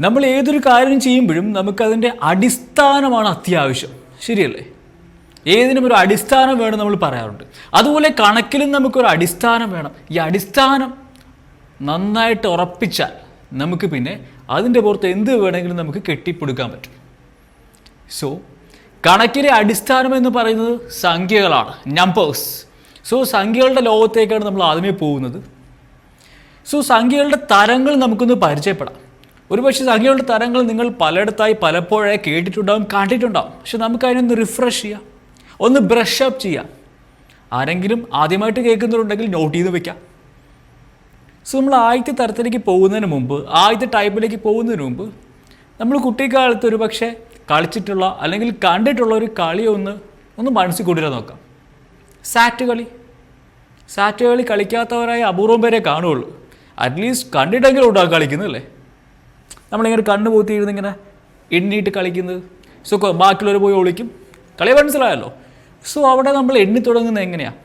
നമ്മൾ ഏതൊരു കാര്യം ചെയ്യുമ്പോഴും നമുക്കതിന്റെ അടിസ്ഥാനമാണ് അത്യാവശ്യം. ശരിയല്ലേ? ഏതിനും ഒരു അടിസ്ഥാനം വേണം നമ്മൾ പറയാറുണ്ട്. അതുപോലെ കണക്കിലും നമുക്കൊരു അടിസ്ഥാനം വേണം. ഈ അടിസ്ഥാനം നന്നായിട്ട് ഉറപ്പിച്ചാൽ നമുക്ക് പിന്നെ അതിന്റെ പുറത്ത് എന്ത് വേണമെങ്കിലും നമുക്ക് കെട്ടിപ്പൊടുക്കാൻ പറ്റും. സോ കണക്കിലെ അടിസ്ഥാനം എന്ന് പറയുന്നത് സംഖ്യകളാണ്. നമ്പേഴ്സ് സോ സംഖ്യകളുടെ ലോകത്തേക്കാണ് നമ്മൾ ആദ്യമേ പോകുന്നത്. സോ സംഖ്യകളുടെ തരങ്ങൾ നമുക്കൊന്ന് പരിചയപ്പെടാം. ഒരുപക്ഷെ അങ്ങനെയുള്ള തരങ്ങൾ നിങ്ങൾ പലയിടത്തായി പലപ്പോഴേ കേട്ടിട്ടുണ്ടാവും കണ്ടിട്ടുണ്ടാവും. പക്ഷെ നമുക്ക് അതിനൊന്ന് റിഫ്രഷ് ചെയ്യാം. ഒന്ന് ബ്രഷ് അപ്പ് ചെയ്യാം. ആരെങ്കിലും ആദ്യമായിട്ട് കേൾക്കുന്നുണ്ടെങ്കിൽ നോട്ട് ചെയ്ത് വെക്കാം. സോ നമ്മൾ ആദ്യത്തെ തരത്തിലേക്ക് പോകുന്നതിന് മുമ്പ് ആദ്യത്തെ ടൈപ്പിലേക്ക് പോകുന്നതിന് മുമ്പ് നമ്മൾ കുട്ടിക്കാലത്ത് ഒരു പക്ഷേ കളിച്ചിട്ടുള്ള അല്ലെങ്കിൽ കണ്ടിട്ടുള്ള ഒരു കളി ഒന്ന് ഒന്ന് മനസ്സിൽ കൊണ്ടുവരാൻ നോക്കാം. സാറ്റ് കളി. സാറ്റ് കളി കളിക്കാത്തവരായ അപൂർവം പേരെ കാണുകയുള്ളൂ. അറ്റ്ലീസ്റ്റ് കണ്ടിട്ടെങ്കിലും ഉണ്ടാകും കളിക്കുന്നതല്ലേ? നമ്മളിങ്ങനെ കണ്ണ് പൂത്തിയിരുന്ന് ഇങ്ങനെ എണ്ണിയിട്ട് കളിക്കുന്നത്. സോ ബാക്കിയുള്ളവർ പോയി ഒളിക്കും. കളി മനസ്സിലായല്ലോ? സോ അവിടെ നമ്മൾ എണ്ണി തുടങ്ങുന്നത് എങ്ങനെയാണ്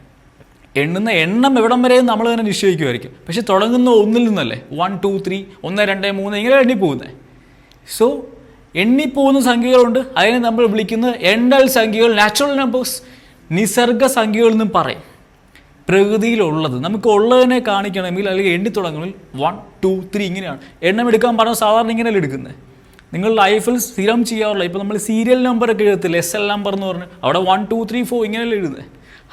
എണ്ണുന്ന എണ്ണം എവിടം വരെ നമ്മൾ തന്നെ നിശ്ചയിക്കുമായിരിക്കും. പക്ഷെ തുടങ്ങുന്ന ഒന്നിൽ നിന്നല്ലേ? വൺ ടു ത്രീ ഒന്ന് രണ്ട് മൂന്ന് ഇങ്ങനെ എണ്ണിപ്പോകുന്നത് സോ എണ്ണിപ്പോകുന്ന സംഖ്യകളുണ്ട്. അതിനെ നമ്മൾ വിളിക്കുന്നത് എണ്ണൽ സംഖ്യകൾ നാച്ചുറൽ നമ്പേഴ്സ് നിസർഗ സംഖ്യകളെന്നും പറയും. പ്രകൃതിയിലുള്ളത്. നമുക്ക് ഉള്ളതിനെ കാണിക്കണമെങ്കിൽ അല്ലെങ്കിൽ എണ്ണി തുടങ്ങണമെങ്കിൽ വൺ ടു ത്രീ ഇങ്ങനെയാണ്. എണ്ണം എടുക്കാൻ പറഞ്ഞാൽ സാധാരണ ഇങ്ങനെയല്ല എടുക്കുന്നത് നിങ്ങൾ ലൈഫിൽ സ്ഥിരം ചെയ്യാറുള്ള ഇപ്പോൾ നമ്മൾ സീരിയൽ നമ്പർ ഒക്കെ എഴുതത്തില്ല എസ് എൽ നമ്പർ എന്ന് പറഞ്ഞ്. അവിടെ വൺ ടു ത്രീ ഫോർ ഇങ്ങനെയല്ല എഴുതുന്നത്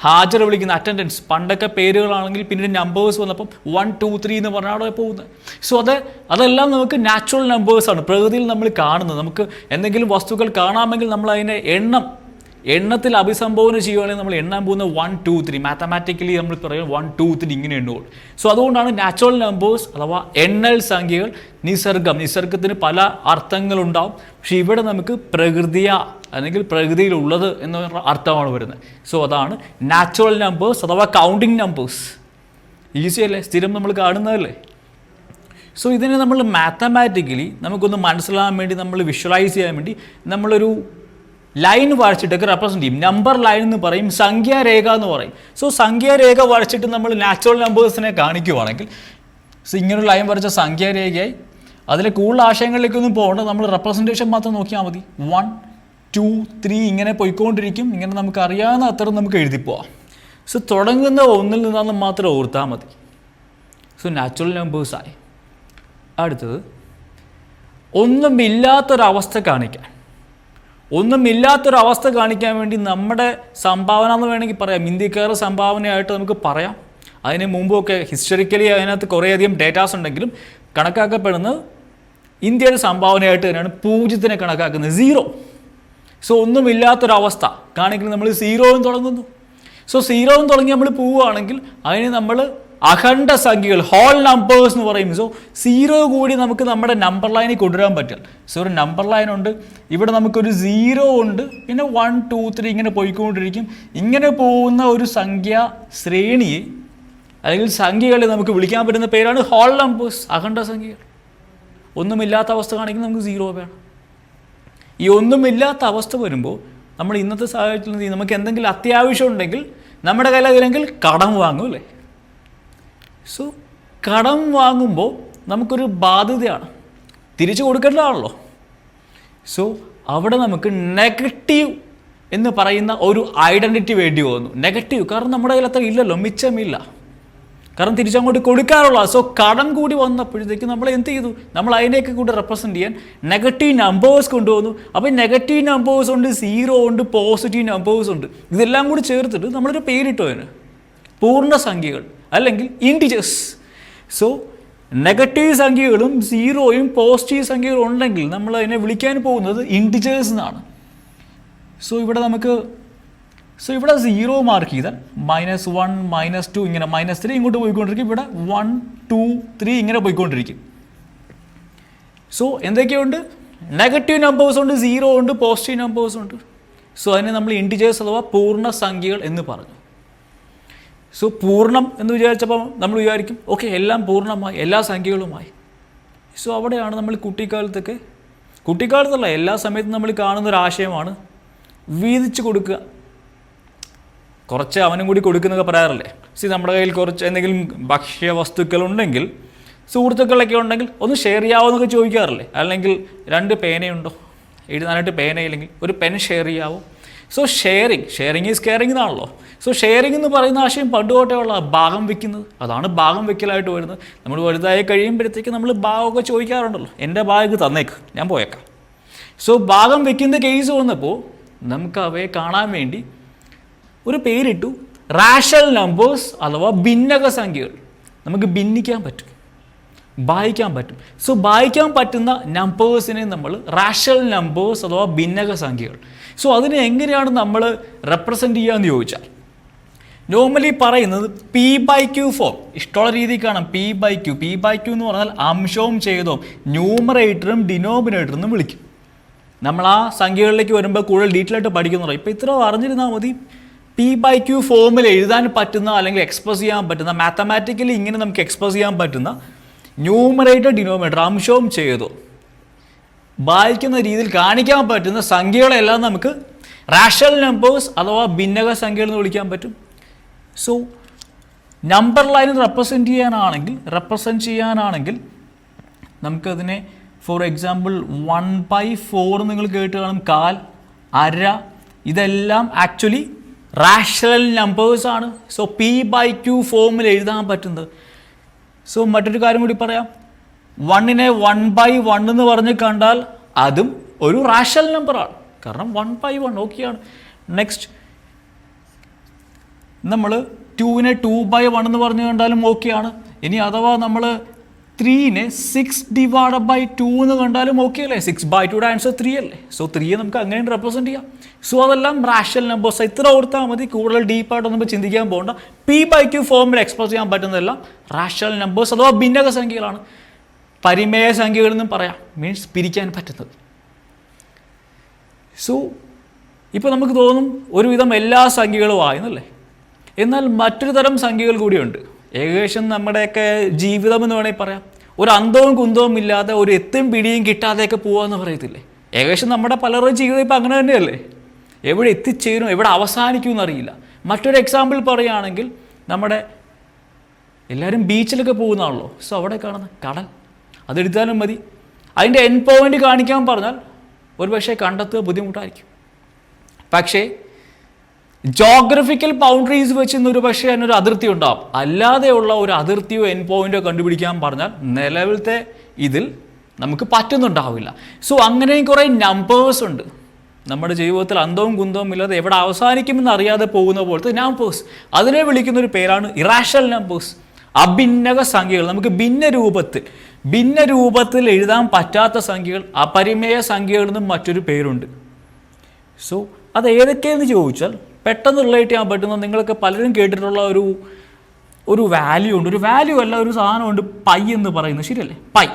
ഹാജർ വിളിക്കുന്ന അറ്റൻഡൻസ് പണ്ടൊക്കെ പേരുകളാണെങ്കിൽ പിന്നീട് നമ്പേഴ്സ് വന്നപ്പം വൺ ടു ത്രീ എന്ന് പറഞ്ഞാൽ അവിടെ പോകുന്നത് സോ അത് അതെല്ലാം നമുക്ക് നാച്ചുറൽ നമ്പേഴ്സാണ് പ്രകൃതിയിൽ നമ്മൾ കാണുന്നത്. നമുക്ക് എന്തെങ്കിലും വസ്തുക്കൾ കാണാമെങ്കിൽ നമ്മൾ അതിനെ എണ്ണം എണ്ണത്തിൽ അഭിസംബോധന ചെയ്യുകയാണെങ്കിൽ നമ്മൾ എണ്ണാൻ പോകുന്ന വൺ ടു ത്രീ മാത്തമാറ്റിക്കലി നമ്മൾ പറയും വൺ ടു ത്രീ ഇങ്ങനെ എണ്ണുകൾ സോ അതുകൊണ്ടാണ് നാച്ചുറൽ നമ്പേഴ്സ് അഥവാ എണ്ണൽ സംഖ്യകൾ നിസർഗം. നിസർഗത്തിന് പല അർത്ഥങ്ങളുണ്ടാവും. പക്ഷേ ഇവിടെ നമുക്ക് പ്രകൃതിയ അല്ലെങ്കിൽ പ്രകൃതിയിലുള്ളത് എന്ന അർത്ഥമാണ് വരുന്നത്. സോ അതാണ് നാച്ചുറൽ നമ്പേഴ്സ് അഥവാ കൗണ്ടിങ് നമ്പേഴ്സ് ഈസി അല്ലേ? സ്ഥിരം നമ്മൾ കാണുന്നതല്ലേ? സോ ഇതിനെ നമ്മൾ മാത്തമാറ്റിക്കലി നമുക്കൊന്ന് മനസ്സിലാകാൻ വേണ്ടി നമ്മൾ വിഷ്വലൈസ് ചെയ്യാൻ വേണ്ടി നമ്മളൊരു ലൈൻ വരച്ചിട്ടൊക്കെ റെപ്രസെന്റ് ചെയ്യും. നമ്പർ ലൈൻ എന്ന് പറയും സംഖ്യാരേഖ എന്ന് പറയും. സോ സംഖ്യാരേഖ വരച്ചിട്ട് നമ്മൾ നാച്ചുറൽ നമ്പേഴ്സിനെ കാണിക്കുവാണെങ്കിൽ സോ ഇങ്ങനൊരു ലൈൻ വരച്ച സംഖ്യാരേഖയായി അതിലെ കൂടുതൽ ആശയങ്ങളിലേക്കൊന്നും പോകേണ്ട നമ്മൾ റെപ്രസെന്റേഷൻ മാത്രം നോക്കിയാൽ മതി. വൺ ടു ത്രീ ഇങ്ങനെ പോയിക്കൊണ്ടിരിക്കും. ഇങ്ങനെ നമുക്ക് അറിയാവുന്ന അത്ര നമുക്ക് എഴുതി പോവാം. സോ തുടങ്ങുന്ന ഒന്നിൽ നിന്നാണെന്ന് മാത്രം ഓർത്താൽ മതി. സോ നാച്ചുറൽ നമ്പേഴ്സായി അടുത്തത് ഒന്നുമില്ലാത്തൊരവസ്ഥ കാണിക്കാൻ. ഒന്നുമില്ലാത്തൊരവസ്ഥ കാണിക്കാൻ വേണ്ടി നമ്മുടെ സംഭാവന എന്ന് വേണമെങ്കിൽ പറയാം. ഇന്ത്യക്കാരുടെ സംഭാവനയായിട്ട് നമുക്ക് പറയാം. അതിന് മുമ്പൊക്കെ ഹിസ്റ്ററിക്കലി അതിനകത്ത് കുറേയധികം ഡേറ്റാസ് ഉണ്ടെങ്കിലും കണക്കാക്കപ്പെടുന്നത് ഇന്ത്യയുടെ സംഭാവനയായിട്ട് തന്നെയാണ് പൂജ്യത്തിനെ കണക്കാക്കുന്നത്. സീറോ. സോ ഒന്നുമില്ലാത്തൊരവസ്ഥ. കാണിക്കുന്നത് നമ്മൾ സീറോയും തുടങ്ങുന്നു. സോ സീറോയും തുടങ്ങി നമ്മൾ പോവുകയാണെങ്കിൽ അതിന് നമ്മൾ അഖണ്ഡ സംഖ്യകൾ ഹോൾ നമ്പേഴ്സ് എന്ന് പറയും സോ സീറോ കൂടി നമുക്ക് നമ്മുടെ നമ്പർ ലൈനിൽ കൊണ്ടുവരാൻ പറ്റും സോ ഒരു നമ്പർ ലൈൻ ഉണ്ട്. ഇവിടെ നമുക്കൊരു സീറോ ഉണ്ട്. പിന്നെ വൺ ടു ത്രീ ഇങ്ങനെ പോയിക്കൊണ്ടിരിക്കും. ഇങ്ങനെ പോകുന്ന ഒരു സംഖ്യ ശ്രേണിയെ അല്ലെങ്കിൽ സംഖ്യകളെ നമുക്ക് വിളിക്കാൻ പറ്റുന്ന പേരാണ് ഹോൾ നമ്പേഴ്സ് അഖണ്ഡ സംഖ്യകൾ. ഒന്നുമില്ലാത്ത അവസ്ഥ കാണെങ്കിൽ നമുക്ക് സീറോ വേണം ഈ ഒന്നുമില്ലാത്ത അവസ്ഥ വരുമ്പോൾ നമ്മൾ ഇന്നത്തെ സാഹചര്യത്തിൽ നമുക്ക് എന്തെങ്കിലും അത്യാവശ്യം ഉണ്ടെങ്കിൽ നമ്മുടെ കയ്യിൽ കടം വാങ്ങും അല്ലേ? സോ കടം വാങ്ങുമ്പോൾ നമുക്കൊരു ബാധ്യതയാണ്. തിരിച്ചു കൊടുക്കേണ്ടതാണല്ലോ സോ അവിടെ നമുക്ക് നെഗറ്റീവ് എന്ന് പറയുന്ന ഒരു ഐഡന്റിറ്റി വേണ്ടി വന്നു. നെഗറ്റീവ് കാരണം നമ്മുടെ കയ്യിൽ അത്ര ഇല്ലല്ലോ മിച്ചമില്ല. കാരണം തിരിച്ചങ്ങോട്ട് കൊടുക്കാറുള്ള സോ കടം കൂടി വന്നപ്പോഴത്തേക്ക് നമ്മൾ എന്ത് ചെയ്തു? നമ്മൾ അതിനെയൊക്കെ കൂടി റെപ്രസെന്റ് ചെയ്യാൻ നെഗറ്റീവ് നമ്പേഴ്സ് കൊണ്ടുവന്നു. അപ്പോൾ നെഗറ്റീവ് നമ്പേഴ്സ് ഉണ്ട് സീറോ ഉണ്ട് പോസിറ്റീവ് നമ്പേഴ്സ് ഉണ്ട്. ഇതെല്ലാം കൂടി ചേർത്തിട്ട് നമ്മളൊരു പേരിട്ടു അതിന്. പൂർണസംഖ്യകൾ. അല്ലെങ്കിൽ ഇന്റിജേഴ്സ് സോ നെഗറ്റീവ് സംഖ്യകളും സീറോയും പോസിറ്റീവ് സംഖ്യകളും ഉണ്ടെങ്കിൽ നമ്മൾ അതിനെ വിളിക്കാൻ പോകുന്നത് ഇന്റിജേഴ്സ് എന്നാണ്. സോ ഇവിടെ നമുക്ക് സോ ഇവിടെ സീറോ മാർക്ക് ചെയ്താൽ മൈനസ് വൺ മൈനസ് ടു ഇങ്ങനെ മൈനസ് ത്രീ ഇങ്ങോട്ട് പോയിക്കൊണ്ടിരിക്കും. ഇവിടെ വൺ ടു ത്രീ ഇങ്ങനെ പോയിക്കൊണ്ടിരിക്കും. സോ എന്തൊക്കെയുണ്ട്? നെഗറ്റീവ് നമ്പേഴ്സ് ഉണ്ട് സീറോ ഉണ്ട് പോസിറ്റീവ് നമ്പേഴ്സ് ഉണ്ട്. സോ അതിനെ നമ്മൾ ഇന്റിജേഴ്സ് അഥവാ പൂർണ സംഖ്യകൾ എന്ന് പറഞ്ഞു. സോ പൂർണം എന്ന് വിചാരിച്ചപ്പോൾ നമ്മൾ വിചാരിക്കും ഓക്കെ എല്ലാം പൂർണമായി എല്ലാ സംഖ്യകളുമായി. സോ അവിടെയാണ് നമ്മൾ കുട്ടിക്കാലത്തൊക്കെ കുട്ടിക്കാലത്തുള്ള എല്ലാ സമയത്തും നമ്മൾ കാണുന്ന ഒരു ആശയമാണ് വീതിച്ച് കൊടുക്കുക. കുറച്ച് അവനും കൂടി കൊടുക്കുന്നൊക്കെ പറയാറില്ലേ? സി നമ്മുടെ കയ്യിൽ കുറച്ച് എന്തെങ്കിലും ഭക്ഷ്യ വസ്തുക്കൾ ഉണ്ടെങ്കിൽ സുഹൃത്തുക്കളൊക്കെ ഉണ്ടെങ്കിൽ ഒന്ന് ഷെയർ ചെയ്യാവോന്നൊക്കെ ചോദിക്കാറില്ലേ? അല്ലെങ്കിൽ രണ്ട് പേനയുണ്ടോ? എഴുതാനായിട്ട് പേനയില്ലെങ്കിൽ ഒരു pen share ചെയ്യാവോ? So sharing sharing is caring എന്നാണല്ലോ. സോ ഷെയറിങ് എന്ന് പറയുന്ന ആശയം പണ്ടുതൊട്ടേ ഉള്ള ഭാഗം വെക്കുന്നത്. അതാണ് ഭാഗം വെക്കലായിട്ട് വരുന്നത്. നമ്മൾ വലുതായി കഴിയുമ്പോഴത്തേക്ക് നമ്മൾ ഭാഗമൊക്കെ ചോദിക്കാറുണ്ടല്ലോ. എന്റെ ഭാഗം തന്നേക്ക്. ഞാൻ പോയേക്കാം. സോ ഭാഗം വെക്കുന്ന കേസ് വന്നപ്പോൾ നമുക്ക് അവയെ കാണാൻ വേണ്ടി ഒരു പേരിട്ടു. റാഷണൽ നമ്പേഴ്സ് അഥവാ ഭിന്നക സംഖ്യകൾ. നമുക്ക് ഭിന്നിക്കാൻ പറ്റും. വായിക്കാൻ പറ്റും. സോ വായിക്കാൻ പറ്റുന്ന നമ്പേഴ്സിനെ നമ്മൾ റാഷണൽ നമ്പേഴ്സ് അഥവാ ഭിന്നക സംഖ്യകൾ. സോ അതിനെ എങ്ങനെയാണ് നമ്മൾ റെപ്രസെന്റ് ചെയ്യാന്ന് ചോദിച്ചാൽ നോർമലി പറയുന്നത് പി ബൈ ക്യൂ ഫോം ഇഷ്ടമുള്ള രീതിയിൽ കാണാം. P by Q P by Q എന്ന് പറഞ്ഞാൽ അംശവും ചെയ്തോ ന്യൂമറേറ്ററും ഡിനോമിനേറ്ററും വിളിക്കും. നമ്മൾ ആ സംഖ്യകളിലേക്ക് വരുമ്പോൾ കൂടുതൽ ഡീറ്റെയിൽ ആയിട്ട് പഠിക്കുന്നുള്ളൂ ഇപ്പോൾ ഇത്ര അറിഞ്ഞിരുന്നാൽ മതി. പി ബൈ ക്യൂ ഫോമിൽ എഴുതാൻ പറ്റുന്ന അല്ലെങ്കിൽ എക്സ്പ്രസ് ചെയ്യാൻ പറ്റുന്ന മാത്തമാറ്റിക്കലി ഇങ്ങനെ നമുക്ക് എക്സ്പ്രസ് ചെയ്യാൻ പറ്റുന്ന ന്യൂമറേറ്റർ ഡിനോമിനേറ്റർ അംശവും ചെയ്തു. ബാധിക്കുന്ന രീതിയിൽ കാണിക്കാൻ പറ്റുന്ന സംഖ്യകളെല്ലാം നമുക്ക് റാഷണൽ നമ്പേഴ്സ് അഥവാ ഭിന്നക സംഖ്യകൾ എന്ന് വിളിക്കാൻ പറ്റും. സോ നമ്പർ ലൈൻ റെപ്രസെന്റ് ചെയ്യാനാണെങ്കിൽ റെപ്രസെന്റ് ചെയ്യാനാണെങ്കിൽ നമുക്കതിനെ for example one by four നിങ്ങൾ കേട്ട് കാണും. കാൽ അര ഇതെല്ലാം ആക്ച്വലി റാഷണൽ നമ്പേഴ്സ് ആണ്. സോ പി ബൈ ക്യൂ ഫോമിൽ എഴുതാൻ പറ്റുന്നത്. സോ മറ്റൊരു കാര്യം കൂടി പറയാം. വണ്ണിനെ വൺ ബൈ വൺ എന്ന് പറഞ്ഞ് കണ്ടാൽ അതും ഒരു റാഷണൽ നമ്പറാണ് കാരണം വൺ ബൈ വൺ ഓക്കെയാണ് നെക്സ്റ്റ് നമ്മൾ ടുവിനെ ടു ബൈ വൺ എന്ന് പറഞ്ഞു കണ്ടാലും ഓക്കെയാണ് ഇനി അഥവാ നമ്മൾ ത്രീനെ സിക്സ് ഡിവൈഡ് ബൈ ടു എന്ന് കണ്ടാലും ഓക്കെ അല്ലേ? സിക്സ് ബൈ ടുയുടെ ആൻസർ ത്രീ അല്ലേ? സോ ത്രീയെ നമുക്ക് അങ്ങനെ റെപ്രസെന്റ് ചെയ്യാം. സോ അതെല്ലാം റാഷണൽ നമ്പേഴ്സ് ഇത്ര ഓർത്താൽ മതി. കൂടുതൽ ഡീപ്പായിട്ട് നമുക്ക് ചിന്തിക്കാൻ പോകണ്ട പി ബൈ ക്യൂ ഫോമിൽ എക്സ്പ്രസ് ചെയ്യാൻ പറ്റുന്നതെല്ലാം റാഷണൽ നമ്പേഴ്സ് അഥവാ ഭിന്നക സംഖ്യകളാണ്. പരിമേയ സംഖ്യകളെന്നും പറയാം. മീൻസ് പിരിക്കാൻ പറ്റുന്നത്. സോ ഇപ്പോൾ നമുക്ക് തോന്നും ഒരുവിധം എല്ലാ സംഖ്യകളും ആയെന്നല്ലേ എന്നാൽ മറ്റൊരു തരം സംഖ്യകൾ കൂടിയുണ്ട്. ഏകദേശം നമ്മുടെയൊക്കെ ജീവിതം എന്ന് വേണമെങ്കിൽ പറയാം. ഒരു അന്തവും കുന്തവും ഇല്ലാതെ ഒരു എത്തും പിടിയും കിട്ടാതെയൊക്കെ പോവാന്ന് പറയത്തില്ലേ? ഏകദേശം നമ്മുടെ പലരുടെയും ജീവിതം ഇപ്പം അങ്ങനെ തന്നെയല്ലേ? എവിടെ എത്തിച്ചേരും എവിടെ അവസാനിക്കും എന്നറിയില്ല. മറ്റൊരു എക്സാമ്പിൾ പറയുകയാണെങ്കിൽ നമ്മുടെ എല്ലാവരും ബീച്ചിലൊക്കെ പോകുന്നതാണല്ലോ. സോ അവിടെ കാണുന്ന കടൽ. അതെടുത്താലും മതി. അതിന്റെ എൻ പോയിന്റ് കാണിക്കാൻ പറഞ്ഞാൽ ഒരുപക്ഷെ കണ്ടെത്തുക ബുദ്ധിമുട്ടായിരിക്കും. പക്ഷേ ജോഗ്രഫിക്കൽ ബൗണ്ടറീസ് വെച്ച് ഒരു പക്ഷേ അതിനൊരു അതിർത്തി ഉണ്ടാവും. അല്ലാതെയുള്ള ഒരു അതിർത്തിയോ എൻ പോയിന്റോ കണ്ടുപിടിക്കാൻ പറഞ്ഞാൽ നിലവിലത്തെ ഇതിൽ നമുക്ക് പറ്റുന്നുണ്ടാവില്ല. സോ അങ്ങനെയും കുറേ നമ്പേഴ്സ് ഉണ്ട്. നമ്മുടെ ജീവിതത്തിൽ അന്തവും കുന്തവും ഇല്ലാതെ എവിടെ അവസാനിക്കുമെന്ന് അറിയാതെ പോകുന്ന പോലത്തെ നമ്പേഴ്സ് അതിനെ വിളിക്കുന്ന ഒരു പേരാണ് ഇറാഷണൽ നമ്പേഴ്സ് അഭിന്നക സംഖ്യകൾ. നമുക്ക് ഭിന്ന രൂപത്തിൽ ഭിന്ന രൂപത്തിൽ എഴുതാൻ പറ്റാത്ത സംഖ്യകൾ അപരിമേയ സംഖ്യകൾ എന്നും മറ്റൊരു പേരുണ്ട്. സോ അത് ഏതൊക്കെയെന്ന് ചോദിച്ചാൽ പെട്ടെന്ന് റിലേറ്റ് ചെയ്യാൻ പറ്റുന്ന നിങ്ങളൊക്കെ പലരും കേട്ടിട്ടുള്ള ഒരു ഒരു വാല്യൂ ഉണ്ട്. ഒരു വാല്യൂ അല്ല ഒരു സാധനമുണ്ട് പൈ എന്ന് പറയുന്നത്. ശരിയല്ലേ? പൈ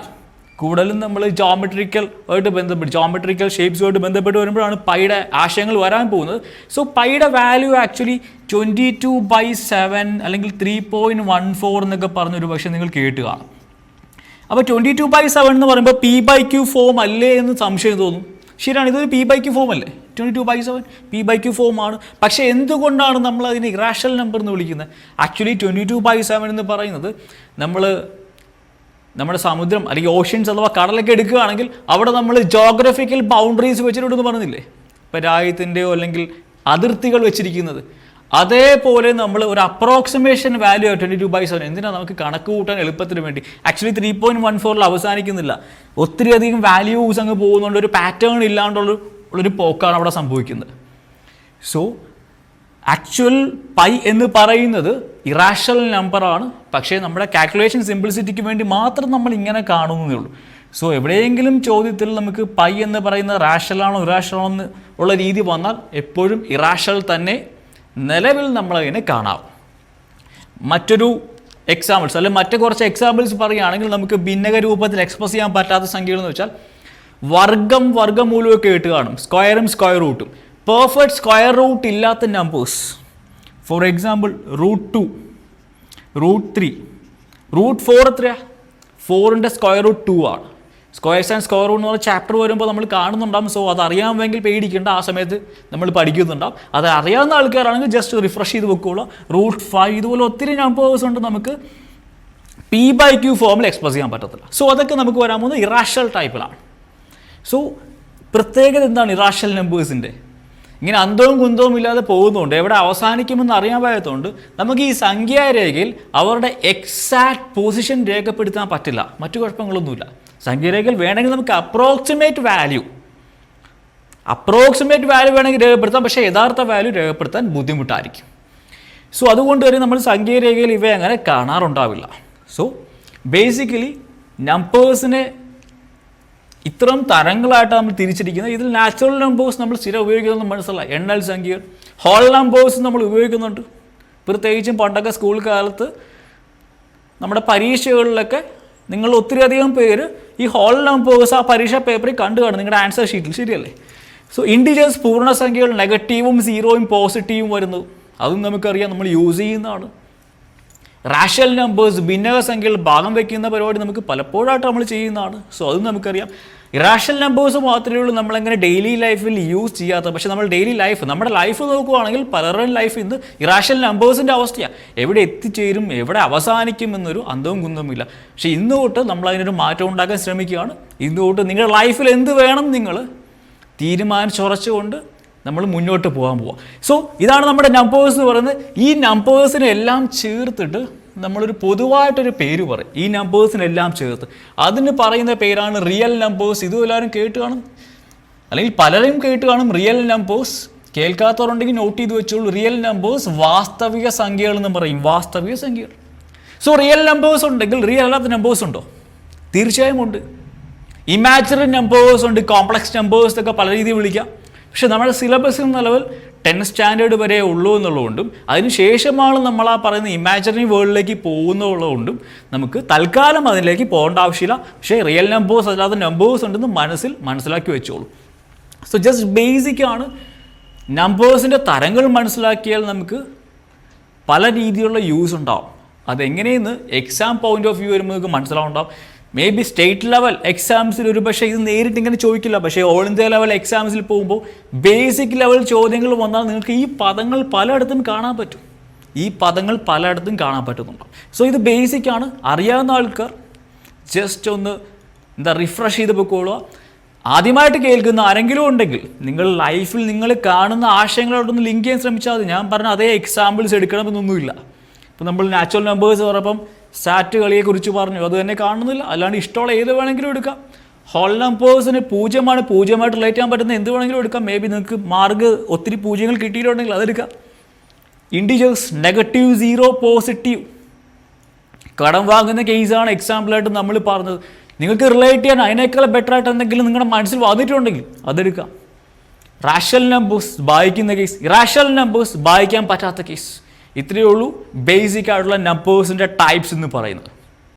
കൂടുതലും നമ്മൾ ജോമെട്രിക്കൽ ആയിട്ട് ബന്ധപ്പെട്ട് ജോമെട്രിക്കൽ ഷേപ്സുമായിട്ട് ബന്ധപ്പെട്ട് വരുമ്പോഴാണ് പൈയുടെ ആശയങ്ങൾ വരാൻ പോകുന്നത്. So പൈയുടെ value actually twenty two by seven അല്ലെങ്കിൽ ത്രീ പോയിന്റ് വൺ ഫോർ എന്നൊക്കെ പറഞ്ഞൊരു പക്ഷേ നിങ്ങൾ കേട്ട് കാണും. അപ്പോൾ ട്വന്റി ടു ബൈ സെവൻ എന്ന് പറയുമ്പോൾ പി ബൈ ക്യൂ ഫോം അല്ലേ എന്ന് സംശയം തോന്നും. ശരിയാണ് ഇതൊരു പി ബൈ ക്യൂ ഫോം അല്ലേ? Twenty two by seven P by Q ഫോമാണ് പക്ഷേ എന്തുകൊണ്ടാണ് നമ്മൾ അതിനെ ഇറാഷണൽ നമ്പർ എന്ന് വിളിക്കുന്നത്? Actually twenty two by seven എന്ന് പറയുന്നത് നമ്മൾ നമ്മുടെ സമുദ്രം അല്ലെങ്കിൽ ഓഷ്യൻസ് അഥവാ കടലൊക്കെ എടുക്കുകയാണെങ്കിൽ അവിടെ നമ്മൾ ജോഗ്രഫിക്കൽ ബൗണ്ടറീസ് വെച്ചിട്ടുണ്ടെന്ന് പറഞ്ഞില്ലേ? ഇപ്പം രാജ്യത്തിന്റെയോ അല്ലെങ്കിൽ അതിർത്തികൾ വെച്ചിരിക്കുന്നത്. അതേപോലെ നമ്മൾ ഒരു approximation value twenty two by seven എന്തിനാണ് നമുക്ക് കണക്ക് കൂട്ടാൻ എളുപ്പത്തിന് വേണ്ടി? ആക്ച്വലി ത്രീ പോയിന്റ് വൺ ഫോറിൽ അവസാനിക്കുന്നില്ല. ഒത്തിരി അധികം വാല്യൂസ് അങ്ങ് പോകുന്നുണ്ട്. ഒരു പാറ്റേൺ ഇല്ലാണ്ടുള്ള ഉള്ളൊരു പോക്കാണ് അവിടെ സംഭവിക്കുന്നത്. സോ ആക്ച്വൽ പൈ എന്ന് പറയുന്നത് ഇറാഷണൽ നമ്പറാണ് പക്ഷേ നമ്മുടെ കാൽക്കുലേഷൻ സിംപ്ലിസിറ്റിക്ക് വേണ്ടി മാത്രം നമ്മൾ ഇങ്ങനെ കാണുന്നതേ ഉള്ളൂ. സോ എവിടെയെങ്കിലും ചോദ്യത്തിൽ നമുക്ക് പൈ എന്ന് പറയുന്ന റാഷണലാണോ ഇറാഷണൽ എന്ന് ഉള്ള രീതി വന്നാൽ എപ്പോഴും ഇറാഷണൽ തന്നെ നിലവിൽ നമ്മളതിനെ കാണാം. മറ്റൊരു എക്സാമ്പിൾസ് അല്ലെങ്കിൽ മറ്റു കുറച്ച് എക്സാമ്പിൾസ് പറയുകയാണെങ്കിൽ നമുക്ക് ഭിന്നക രൂപത്തിൽ എക്സ്പ്രസ് ചെയ്യാൻ പറ്റാത്ത സംഖ്യകൾ എന്ന് വെച്ചാൽ വർഗം വർഗമൂലമൊക്കെ ആയിട്ട് കാണും. സ്ക്വയറും സ്ക്വയർ റൂട്ടും പെർഫെക്റ്റ് സ്ക്വയർ റൂട്ട് ഇല്ലാത്ത numbers for example root two root three root four എത്രയാ? ഫോറിന്റെ സ്ക്വയർ റൂട്ട് ടു ആണ്. സ്ക്വയർസ് ആൻഡ് സ്ക്വയർ റൂട്ട് എന്ന് പറഞ്ഞ ചാപ്റ്റർ വരുമ്പോൾ നമ്മൾ കാണുന്നുണ്ടാവും. സോ അത് അറിയാമെങ്കിൽ പേടിക്കേണ്ട. ആ സമയത്ത് നമ്മൾ പഠിക്കുന്നുണ്ടാവും. അത് അറിയാവുന്ന ആൾക്കാരാണെങ്കിൽ ജസ്റ്റ് റിഫ്രഷ് ചെയ്ത് വെക്കുകയുള്ളൂ റൂട്ട് ഫൈവ് ഇതുപോലെ ഒത്തിരി നമ്പേഴ്സ് ഉണ്ട് നമുക്ക് പി ബൈ ക്യൂ ഫോമിൽ എക്സ്പ്രസ് ചെയ്യാൻ പറ്റത്തില്ല. സോ അതൊക്കെ നമുക്ക് വരാൻ പോകുന്നത് ഇറാഷണൽ ടൈപ്പിലാണ് സോ പ്രത്യേകത എന്താണ് ഇറാഷണൽ നമ്പേഴ്സിന്റെ ഇങ്ങനെ അന്തവും കുന്തവും ഇല്ലാതെ പോകുന്നതുകൊണ്ട് എവിടെ അവസാനിക്കുമെന്ന് അറിയാൻ പറ്റാത്തതുകൊണ്ട് നമുക്ക് ഈ സംഖ്യാരേഖയിൽ അവരുടെ എക്സാക്ട് പൊസിഷൻ രേഖപ്പെടുത്താൻ പറ്റില്ല. മറ്റു കുഴപ്പങ്ങളൊന്നുമില്ല. സംഖ്യാരേഖയിൽ വേണമെങ്കിൽ നമുക്ക് അപ്രോക്സിമേറ്റ് വാല്യൂ അപ്രോക്സിമേറ്റ് വാല്യൂ വേണമെങ്കിൽ രേഖപ്പെടുത്താം പക്ഷേ യഥാർത്ഥ വാല്യൂ രേഖപ്പെടുത്താൻ ബുദ്ധിമുട്ടായിരിക്കും. സോ അതുകൊണ്ട് തന്നെ നമ്മൾ സംഖ്യാരേഖയിൽ ഇവയെ അങ്ങനെ കാണാറുണ്ടാവില്ല. സോ ബേസിക്കലി നമ്പേഴ്സിനെ ഇത്തരം തരങ്ങളായിട്ട് നമ്മൾ തിരിച്ചിരിക്കുന്നത്. ഇതിൽ നാച്ചുറൽ നമ്പേഴ്സ് നമ്മൾ സ്ഥിരം ഉപയോഗിക്കുന്നത് മനസ്സിലായി. എണ്ണൽ സംഖ്യകൾ ഹോൾ നമ്പേഴ്സ് നമ്മൾ ഉപയോഗിക്കുന്നുണ്ട്. പ്രത്യേകിച്ചും പണ്ടൊക്കെ സ്കൂൾ കാലത്ത് നമ്മുടെ പരീക്ഷകളിലൊക്കെ നിങ്ങൾ ഒത്തിരി അധികം പേര് ഈ ഹോൾ നമ്പേഴ്സ് ആ പരീക്ഷാ പേപ്പറിൽ കണ്ടു കാണും. നിങ്ങളുടെ ആൻസർ ഷീറ്റിൽ ശരിയല്ലേ? സോ ഇൻഡിജേഴ്സ് പൂർണസംഖ്യകൾ നെഗറ്റീവും സീറോയും പോസിറ്റീവും വരുന്നു. അതും നമുക്കറിയാം. നമ്മൾ യൂസ് ചെയ്യുന്നതാണ്. റാഷണൽ നമ്പേഴ്സ് ഭിന്നക ഭാഗം വയ്ക്കുന്ന പരിപാടി നമുക്ക് പലപ്പോഴായിട്ട് നമ്മൾ ചെയ്യുന്നതാണ്. സോ അതും നമുക്കറിയാം. ഇറാഷണൽ നമ്പേഴ്സ് മാത്രമേ ഉള്ളൂ. നമ്മളങ്ങനെ ഡെയിലി ലൈഫിൽ യൂസ് ചെയ്യാത്ത പക്ഷേ നമ്മൾ ഡെയിലി ലൈഫ് നമ്മുടെ ലൈഫ് നോക്കുവാണെങ്കിൽ പലരുടെയും ലൈഫ് ഇന്ന് ഇറാഷണൽ നമ്പേഴ്സിന്റെ അവസ്ഥയാണ് എവിടെ എത്തിച്ചേരും എവിടെ അവസാനിക്കും എന്നൊരു അന്തവും കുന്തവുമില്ല. പക്ഷേ ഇന്ന് തൊട്ട് നമ്മൾ അതിനൊരു മാറ്റം ഉണ്ടാക്കാൻ ശ്രമിക്കുകയാണ്. ഇന്ന് തൊട്ട് നിങ്ങളുടെ ലൈഫിൽ എന്ത് വേണം നിങ്ങൾ തീരുമാനിച്ചുറച്ചുകൊണ്ട് നമ്മൾ മുന്നോട്ട് പോകാൻ പോവാം. സോ ഇതാണ് നമ്മുടെ നമ്പേഴ്സ് എന്ന് പറയുന്നത്. ഈ നമ്പേഴ്സിനെ എല്ലാം ചേർത്തിട്ട് നമ്മളൊരു പൊതുവായിട്ടൊരു പേര് പറയും. ഈ നമ്പേഴ്സിനെല്ലാം ചേർത്ത്. അതിന് പറയുന്ന പേരാണ് റിയൽ നമ്പേഴ്സ് ഇതും എല്ലാവരും കേട്ട് കാണും. അല്ലെങ്കിൽ പലരും കേട്ട് കാണും. റിയൽ നമ്പേഴ്സ് കേൾക്കാത്തവരുണ്ടെങ്കിൽ നോട്ട് ചെയ്ത് വെച്ചോളൂ. റിയൽ നമ്പേഴ്സ് വാസ്തവിക സംഖ്യകൾ എന്ന് പറയും. വാസ്തവിക സംഖ്യകൾ. സോ റിയൽ നമ്പേഴ്സ് ഉണ്ടെങ്കിൽ റിയൽ അല്ലാത്ത നമ്പേഴ്സ് ഉണ്ടോ? തീർച്ചയായും ഉണ്ട്. ഇമാജിനറി നമ്പേഴ്സ് ഉണ്ട് കോംപ്ലക്സ് നമ്പേഴ്സ് ഒക്കെ പല രീതിയിൽ വിളിക്കാം. പക്ഷെ നമ്മുടെ സിലബസ് എന്ന ലെവൽ ടെൻ സ്റ്റാൻഡേർഡ് വരെ ഉള്ളൂ എന്നുള്ളതുകൊണ്ടും അതിനുശേഷമാണ് നമ്മൾ ആ പറയുന്ന ഇമാജിനറി വേൾഡിലേക്ക് പോകുന്നുള്ളതുകൊണ്ടും നമുക്ക് തൽക്കാലം അതിലേക്ക് പോകേണ്ട ആവശ്യമില്ല. പക്ഷേ റിയൽ നമ്പേഴ്സ് അല്ലാത്ത നമ്പേഴ്സ് ഉണ്ടെന്ന് മനസ്സിൽ മനസ്സിലാക്കി വെച്ചോളൂ. സോ ജസ്റ്റ് ബേസിക് ആണ്. നമ്പേഴ്സിന്റെ തരങ്ങൾ മനസ്സിലാക്കിയാൽ നമുക്ക് പല രീതിയിലുള്ള യൂസ് ഉണ്ടാവും. അതെങ്ങനെയെന്ന് എക്സാം പോയിന്റ് ഓഫ് വ്യൂ വരുമ്പോൾ നമുക്ക് മനസ്സിലാവുണ്ടാവും. മേ ബി സ്റ്റേറ്റ് ലെവൽ എക്സാംസിൽ ഒരു പക്ഷേ ഇത് നേരിട്ട് ഇങ്ങനെ ചോദിക്കില്ല. പക്ഷേ ഓൾ ഇന്ത്യ ലെവൽ എക്സാംസിൽ പോകുമ്പോൾ ബേസിക് ലെവൽ ചോദ്യങ്ങൾ വന്നാൽ നിങ്ങൾക്ക് ഈ പദങ്ങൾ പലയിടത്തും കാണാൻ പറ്റും. ഈ പദങ്ങൾ പലയിടത്തും കാണാൻ പറ്റുന്നുണ്ട്. സോ ഇത് ബേസിക് ആണ്. അറിയാവുന്ന ആൾക്കാർ ജസ്റ്റ് ഒന്ന് എന്താ റിഫ്രഷ് ചെയ്ത് പൊക്കോളുക. ആദ്യമായിട്ട് കേൾക്കുന്ന ആരെങ്കിലും ഉണ്ടെങ്കിൽ നിങ്ങൾ ലൈഫിൽ നിങ്ങൾ കാണുന്ന ആശയങ്ങളോടൊന്ന് ലിങ്ക് ചെയ്യാൻ ശ്രമിച്ചാൽ മതി. ഞാൻ പറഞ്ഞ അതേ എക്സാമ്പിൾസ് എടുക്കണമെന്നൊന്നുമില്ല. ഇപ്പോൾ നമ്മൾ നാച്ചുറൽ നമ്പേഴ്സ് പറഞ്ഞപ്പം സാറ്റ് കളിയെക്കുറിച്ച് പറഞ്ഞു. അത് തന്നെ കാണുന്നില്ല. അല്ലാണ്ട് ഇഷ്ടമുള്ള ഏത് വേണമെങ്കിലും എടുക്കാം. ഹോൾ നമ്പേഴ്സിന് പൂജ്യമാണ്. പൂജ്യമായിട്ട് റിലേറ്റ് ചെയ്യാൻ പറ്റുന്ന എന്ത് വേണമെങ്കിലും എടുക്കാം. മേ ബി നിങ്ങൾക്ക് മാർഗ് ഒത്തിരി പൂജ്യങ്ങൾ കിട്ടിയിട്ടുണ്ടെങ്കിൽ അതെടുക്കാം ഇൻഡിജേഴ്സ് നെഗറ്റീവ് സീറോ പോസിറ്റീവ് കടം വാങ്ങുന്ന കേസാണ് എക്സാമ്പിളായിട്ട് നമ്മൾ പറഞ്ഞത്. നിങ്ങൾക്ക് റിലേറ്റ് ചെയ്യാൻ അതിനേക്കാൾ ബെറ്റർ ആയിട്ട് എന്തെങ്കിലും നിങ്ങളുടെ മനസ്സിൽ വന്നിട്ടുണ്ടെങ്കിൽ അതെടുക്കാം റാഷണൽ നമ്പേഴ്സ് ബാധിക്കുന്ന കേസ് ഇറാഷണൽ നമ്പേഴ്സ് ബാധിക്കാൻ പറ്റാത്ത കേസ് ഇത്രയേ ഉള്ളൂ. ബേസിക് ആയിട്ടുള്ള നമ്പേഴ്സിന്റെ ടൈപ്സ് എന്ന് പറയുന്നത്.